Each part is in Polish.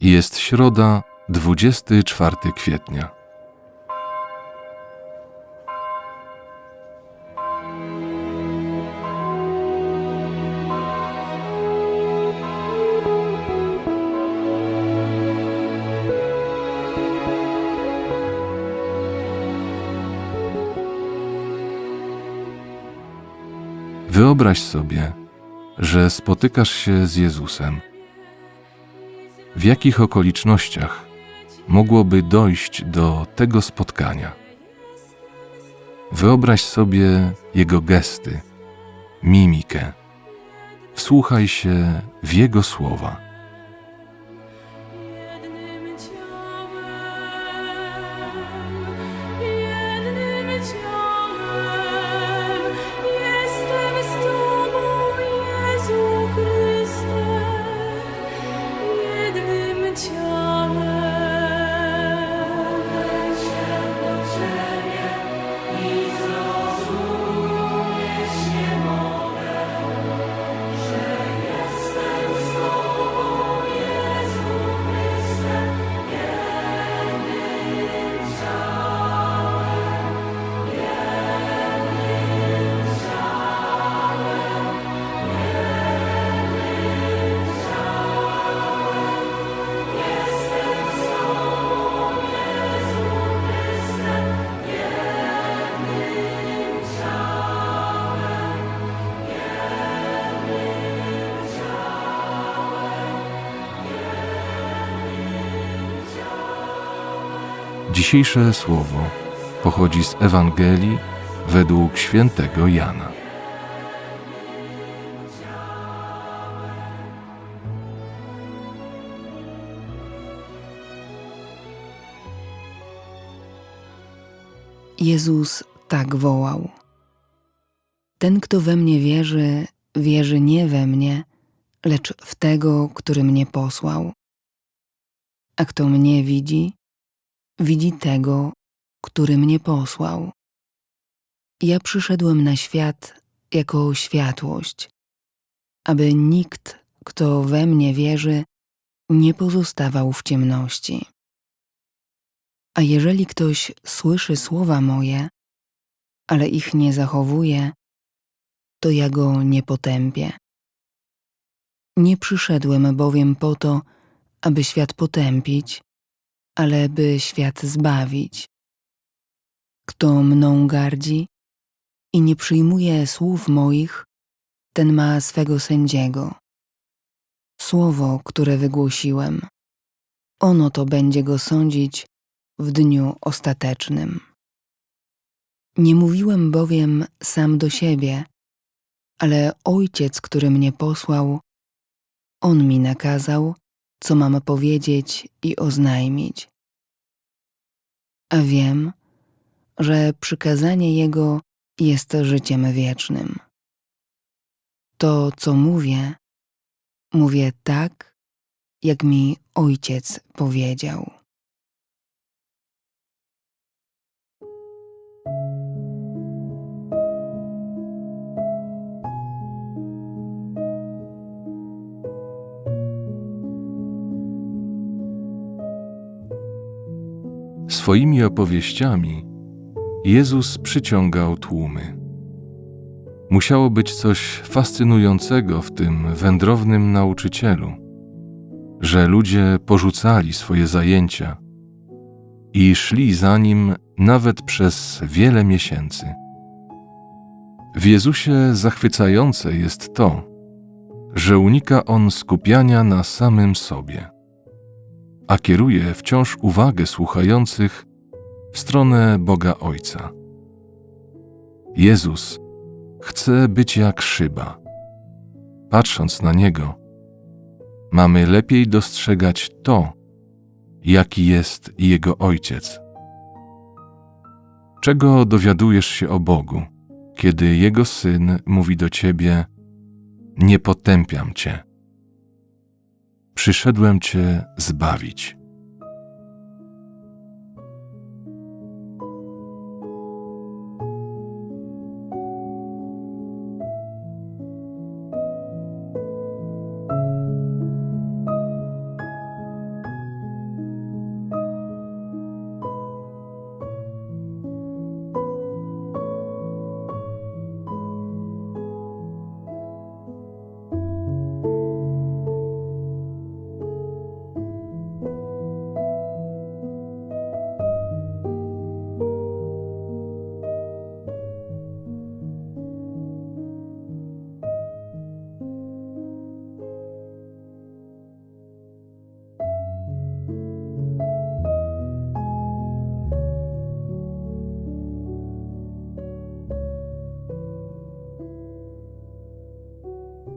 Jest środa, 24 kwietnia. Wyobraź sobie, że spotykasz się z Jezusem. W jakich okolicznościach mogłoby dojść do tego spotkania? Wyobraź sobie Jego gesty, mimikę. Wsłuchaj się w Jego słowa. Dzisiejsze słowo pochodzi z Ewangelii według świętego Jana. Jezus tak wołał. Ten, kto we mnie wierzy, wierzy nie we mnie, lecz w tego, który mnie posłał. A kto mnie widzi, widzi tego, który mnie posłał. Ja przyszedłem na świat jako światłość, aby nikt, kto we mnie wierzy, nie pozostawał w ciemności. A jeżeli ktoś słyszy słowa moje, ale ich nie zachowuje, to ja go nie potępię. Nie przyszedłem bowiem po to, aby świat potępić, ale by świat zbawić. Kto mną gardzi i nie przyjmuje słów moich, ten ma swego sędziego. Słowo, które wygłosiłem, ono to będzie go sądzić w dniu ostatecznym. Nie mówiłem bowiem sam do siebie, ale Ojciec, który mnie posłał, On mi nakazał, co mam powiedzieć i oznajmić. A wiem, że przykazanie Jego jest życiem wiecznym. To, co mówię, mówię tak, jak mi Ojciec powiedział. Swoimi opowieściami Jezus przyciągał tłumy. Musiało być coś fascynującego w tym wędrownym nauczycielu, że ludzie porzucali swoje zajęcia i szli za nim nawet przez wiele miesięcy. W Jezusie zachwycające jest to, że unika on skupiania na samym sobie a kieruje wciąż uwagę słuchających w stronę Boga Ojca. Jezus chce być jak szyba. Patrząc na Niego, mamy lepiej dostrzegać to, jaki jest Jego Ojciec. Czego dowiadujesz się o Bogu, kiedy Jego Syn mówi do Ciebie: Nie potępiam Cię przyszedłem Cię zbawić.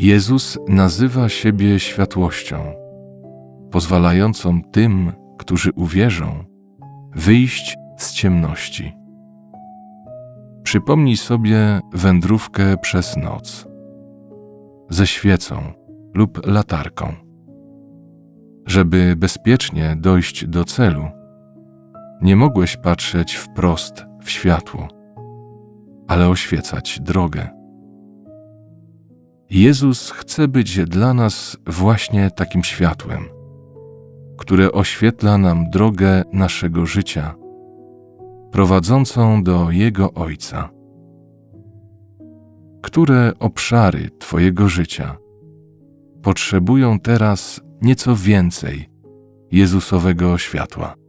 Jezus nazywa siebie światłością, pozwalającą tym, którzy uwierzą, wyjść z ciemności. Przypomnij sobie wędrówkę przez noc ze świecą lub latarką. Żeby bezpiecznie dojść do celu, nie mogłeś patrzeć wprost w światło, ale oświecać drogę. Jezus chce być dla nas właśnie takim światłem, które oświetla nam drogę naszego życia, prowadzącą do Jego Ojca. Które obszary Twojego życia potrzebują teraz nieco więcej Jezusowego światła?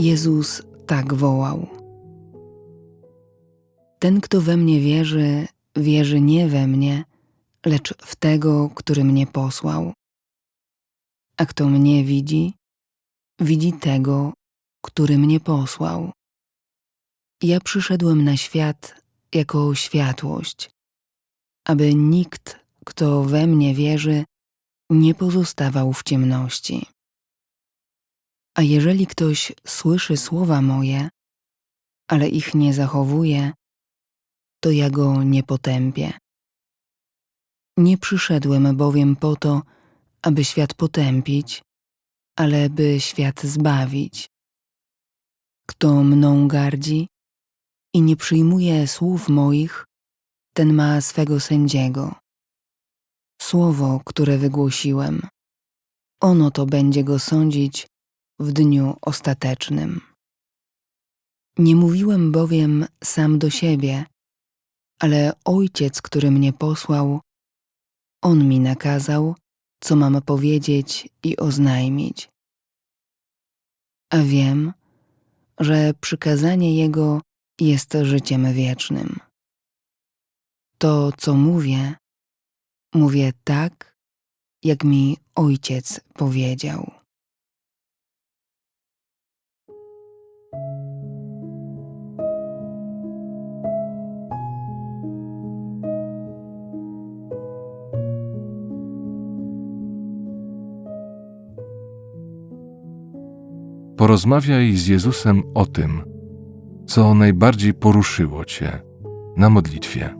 Jezus tak wołał. Ten, kto we mnie wierzy, wierzy nie we mnie, lecz w tego, który mnie posłał. A kto mnie widzi, widzi tego, który mnie posłał. Ja przyszedłem na świat jako światłość, aby nikt, kto we mnie wierzy, nie pozostawał w ciemności. A jeżeli ktoś słyszy słowa moje, ale ich nie zachowuje, to ja go nie potępię. Nie przyszedłem bowiem po to, aby świat potępić, ale by świat zbawić. Kto mną gardzi i nie przyjmuje słów moich, ten ma swego sędziego. Słowo, które wygłosiłem, ono to będzie go sądzić w dniu ostatecznym. Nie mówiłem bowiem sam do siebie, ale Ojciec, który mnie posłał, On mi nakazał, co mam powiedzieć i oznajmić. A wiem, że przykazanie Jego jest życiem wiecznym. To, co mówię, mówię tak, jak mi Ojciec powiedział. Porozmawiaj z Jezusem o tym, co najbardziej poruszyło Cię na modlitwie.